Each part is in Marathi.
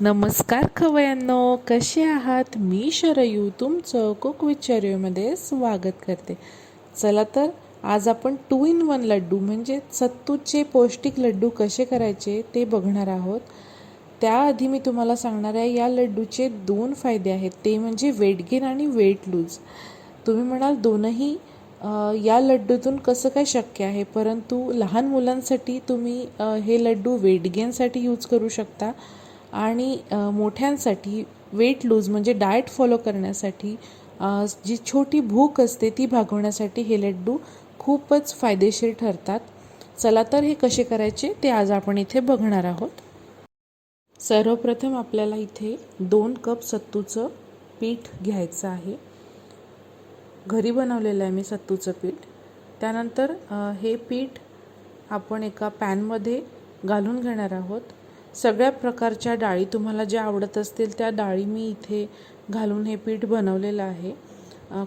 नमस्कार खवयांनो कसे आहात? मी शरयू तुमचं कुक विचार्योमध्ये स्वागत करते. चला तर आज आपण टू इन वन लड्डू म्हणजे सत्तूचे पौष्टिक लड्डू कसे करायचे ते बघणार आहोत. त्याआधी मी तुम्हाला सांगणार आहे या लड्डूचे दोन फायदे आहेत. ते म्हणजे वेट गेन आणि वेट लूज तुम्ही म्हणाल दोनही या लड्डूतून कसं काय शक्य आहे? परंतु लहान मुलांसाठी तुम्ही हे लड्डू वेट गेनसाठी यूज करू शकता. आणि मोठ्यांसाठी वेट लूज म्हणजे डाएट फॉलो करण्यासाठी जी छोटी भूक असते ती भागवण्यासाठी हे लड्डू खूपच फायदेशीर ठरतात. चला तर हे कसे करायचे ते आज आपण इथे बघणार आहोत. सर्वप्रथम आपल्याला इथे दोन कप सत्तूचं पीठ घ्यायचं आहे. घरी बनवलेलं आहे मी सत्तूचं पीठ. त्यानंतर हे पीठ आपण एका पॅनमध्ये घालून घेणार आहोत. सगळ्या प्रकारच्या डाळी तुम्हाला ज्या आवडत असतील त्या डाळी मी इथे घालून हे पीठ बनवलेलं आहे.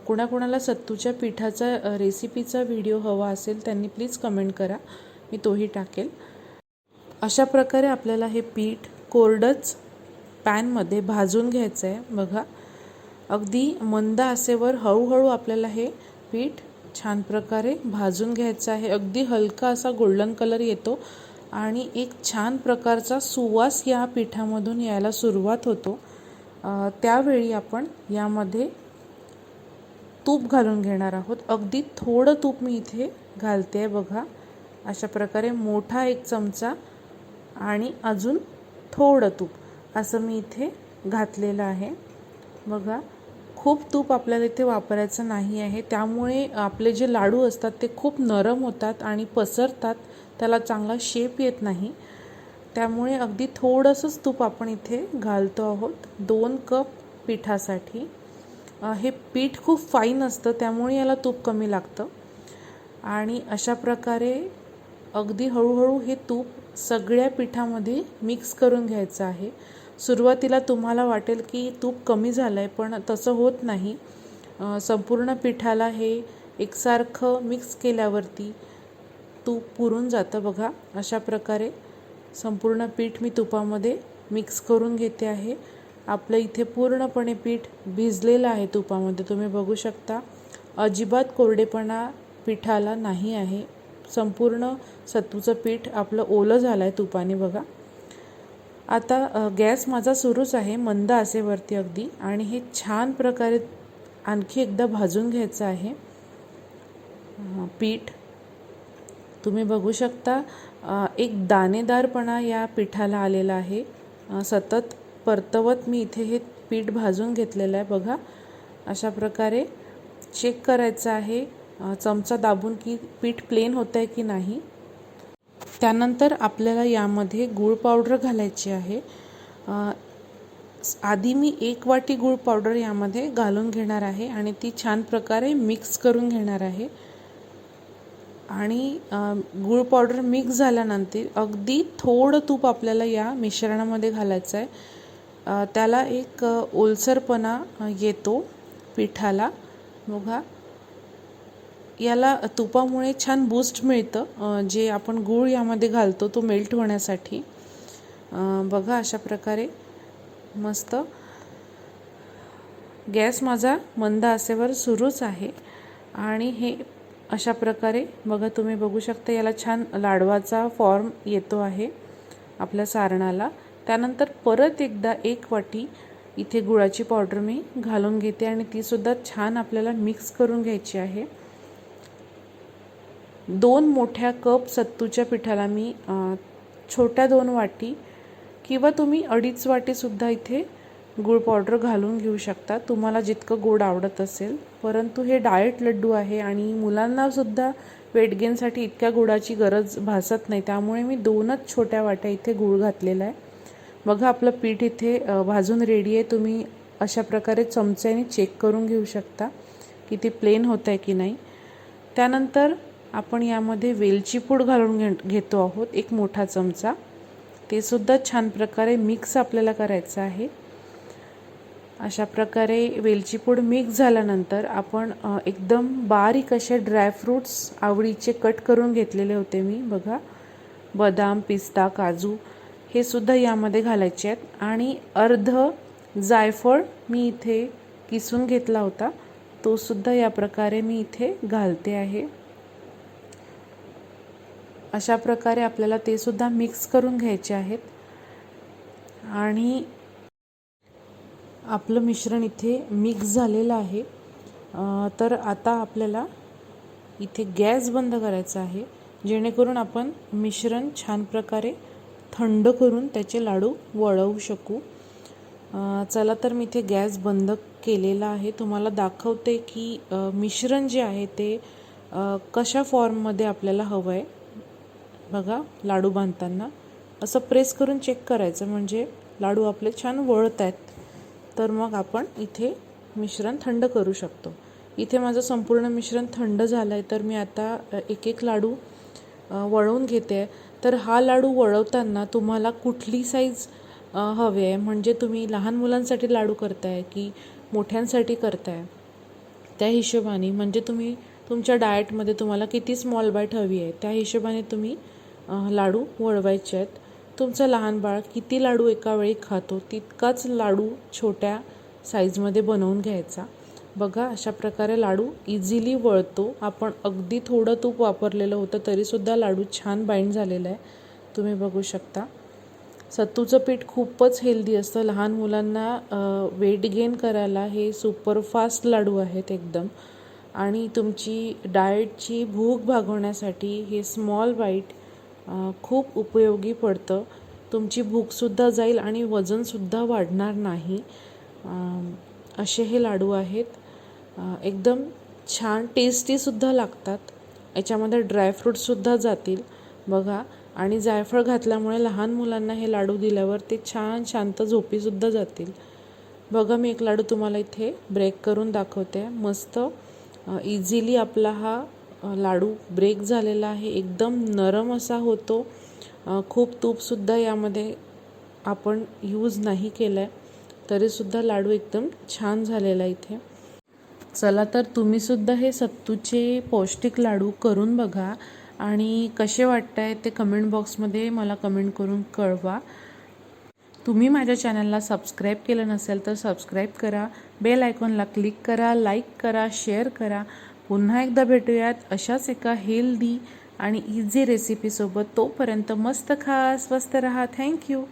कुणाकुणाला सत्तूच्या पिठाचा रेसिपीचा व्हिडिओ हवा असेल त्यांनी प्लीज कमेंट करा. मी तोही टाकेल. अशा प्रकारे आपल्याला हे पीठ कोरडंच पॅनमध्ये भाजून घ्यायचं आहे बघा अगदी मंद आसेवर हळूहळू आपल्याला हे पीठ छान प्रकारे भाजून घ्यायचं आहे. अगदी हलका असा गोल्डन कलर येतो. आणि एक छान प्रकारचा सुवास या पिठामधून यायला सुरुवात होतो. त्यावेळी आपण यामध्ये तूप घालून घेणार आहोत. अगदी थोडं तूप मी इथे घालते आहे बघा. अशा प्रकारे मोठा एक चमचा आणि अजून थोडं तूप असं मी इथे घातलेलं आहे. बघा खूप तूप आपल्याला इथे वापरायचं नाही आहे. त्यामुळे आपले जे लाडू असतात ते खूप नरम होतात आणि पसरतात. त्याला चांगला शेप येत नाही. त्यामुळे अगदी थोडंसंच तूप आपण इथे घालतो आहोत. दोन कप पिठासाठी. हे पीठ खूप फाईन असतं त्यामुळे याला तूप कमी लागतं. आणि अशा प्रकारे अगदी हळूहळू हे तूप सगळ्या पिठामध्ये मिक्स करून घ्यायचं आहे. सुरुवातीला तुम्हाला वाटेल की तूप कमी झालं आहे पण तसं होत नाही. संपूर्ण पिठाला हे एकसारखं मिक्स केल्यावरती तूप पुरून जातं बघा. अशा प्रकारे संपूर्ण पीठ मी तुपामध्ये मिक्स करून घेते आहे. आपलं इथे पूर्णपणे पीठ भिजलेलं आहे तुपामध्ये. तुम्ही बघू शकता अजिबात कोरडेपणा पिठाला नाही आहे. संपूर्ण सत्तूचं पीठ आपलं ओलं झालं आहे तुपाने बघा. आता गॅस माझा सुरूच आहे मंद आसेवरती अगदी. आणि हे छान प्रकारे आणखी एकदा भाजून घ्यायचं आहे. पीठ तुम्ही बघू शकता एक दाणेदारपणा या पिठाला आलेला आहे. सतत परतवत मी इथे हे पीठ भाजून घेतलेलं आहे बघा. अशा प्रकारे चेक करायचं आहे चमचा दाबून की पीठ प्लेन होतं आहे की नाही. त्यानंतर आपल्याला यामध्ये गूळ पावडर घालायची आहे. आधी मी एक वाटी गूळ पावडर यामध्ये घालून घेणार आहे आणि ती छान प्रकारे मिक्स करून घेणार आहे. आणि गूळ पावडर मिक्स झाल्यानंतर अगदी थोडं तूप आपल्याला या मिश्रणामध्ये घालायचं आहे त्याला एक ओलसरपणा येतो पिठाला. बघा. याला तुपामुळे छान बूस्ट मिळतं. जे आपण गूळ यामध्ये घालतो तो मेल्ट होण्यासाठी. बघा अशा प्रकारे. मस्त. गॅस माझा मंद आसेवर सुरूच आहे. आणि हे अशा प्रकारे बघा तुम्ही बघू शकता याला छान लाडवाचा फॉर्म येतो आहे आपल्या सारणाला. त्यानंतर परत एकदा एक वाटी इथे गुळाची पावडर मी घालून घेते आणि तीसुद्धा छान आपल्याला मिक्स करून घ्यायची आहे. दोन मोठ्या कप सत्तूच्या पिठाला मी छोट्या दोन वाटी किंवा तुम्ही अडीच वाटीसुद्धा इथे गूळ पावडर घालून घेऊ शकता. तुम्हाला जितकं गोड आवडत असेल. परंतु हे डाएट लड्डू आहे आणि मुलांनासुद्धा वेट गेनसाठी इतक्या गुळाची गरज भासत नाही. त्यामुळे मी दोनच छोट्या वाट्या इथे गूळ घातलेला आहे. बघा आपलं पीठ इथे भाजून रेडी आहे. तुम्ही अशा प्रकारे चमच्याने चेक करून घेऊ शकता की ते प्लेन होतं आहे की नाही. त्यानंतर आपण यामध्ये वेलची पूड घालून घे घेतो आहोत. एक मोठा चमचा. ते सुद्धा छान प्रकारे मिक्स आपल्याला करायचं आहे. अशा प्रकारे वेलची पूड मिक्स झाल्यानंतर आपण एकदम बारीक असे ड्रायफ्रूट्स आवडीचे कट करून घेतलेले होते मी. बघा बदाम पिस्ता काजू हे सुद्धा यामध्ये घालायचे आहेत. आणि अर्ध जायफळ मी इथे किसून घेतला होता. तो सुद्धा या प्रकारे मी इथे घालते आहे. अशा प्रकारे आपल्याला ते सुद्धा मिक्स करून घ्यायचे आहेत. आणि आपलं मिश्रण इथे मिक्स झालेलं आहे. तर आता आपल्याला इथे गॅस बंद करायचा आहे. जेणेकरून आपण मिश्रण छान प्रकारे थंड करून त्याचे लाडू वळवू शकू. चला तर मी इथे गॅस बंद केलेला आहे. तुम्हाला दाखवते की मिश्रण जे आहे ते कशा फॉर्ममध्ये आपल्याला हवं आहे बघा लाडू बांधताना. असं प्रेस करून चेक करायचं. म्हणजे लाडू आपले छान वळत आहेत तर मग आपण इथे मिश्रण थंड करू शकतो. इथे माझं संपूर्ण मिश्रण थंड झालं आहे तर मी आता एक एक लाडू वळवून घेते. आहे तर हा लाडू वळवताना तुम्हाला कुठली साईज हवी? आहे म्हणजे तुम्ही लहान मुलांसाठी लाडू करताय की मोठ्यांसाठी करताय? त्या हिशोबाने. म्हणजे तुम्ही तुमच्या डाएटमध्ये तुम्हाला किती स्मॉल बाईट हवी आहे त्या हिशोबाने तुम्ही लाडू वळवायचे आहेत. तुमचं लहान बाळ किती लाडू एका वेळी खातो तितकाच लाडू छोट्या साईजमध्ये बनवून घ्यायचा. बघा अशा प्रकारे लाडू इझिली वळतो. आपण अगदी थोडं तूप वापरलेलं होतं तरीसुद्धा लाडू छान बाइंड झालेला आहे. तुम्ही बघू शकता. सत्तूचं पीठ खूपच हेल्दी असतं. लहान मुलांना वेट गेन करायला हे सुपरफास्ट लाडू आहेत एकदम. आणि तुमची डाएटची भूक भागवण्यासाठी हे स्मॉल बाईट खूप उपयोगी पडतं. तुमची भूकसुद्धा जाईल आणि वजनसुद्धा वाढणार नाही. असे हे लाडू आहेत. एकदम छान टेस्टीसुद्धा लागतात. याच्यामध्ये ड्रायफ्रूटसुद्धा जातील. बघा. आणि जायफळ घातल्यामुळे लहान मुलांना हे लाडू दिल्यावर ते छान शांत झोपीसुद्धा जातील. बघा मी एक लाडू तुम्हाला इथे ब्रेक करून दाखवते. मस्त इझिली आपला हा लाडू ब्रेक झालेला आहे. एकदम नरम असा होतो. खूप तूपसुद्धा यामध्ये आपण यूज नाही केलं आहे तरीसुद्धा लाडू एकदम छान झालेला आहे इथे. चला तर तुम्हीसुद्धा हे सत्तूचे पौष्टिक लाडू करून बघा आणि कसे वाटत आहे ते कमेंट बॉक्समध्ये मला कमेंट करून कळवा. तुम्ही माझ्या चॅनलला सबस्क्राईब केलं नसेल तर सबस्क्राईब करा. बेल आयकॉनला क्लिक करा लाईक करा शेअर करा पुन्हा एकदा भेटूयात अशाच एका हेल्दी आणि इझी रेसिपीसोबत तोपर्यंत मस्त खा स्वस्त रहा. थँक्यू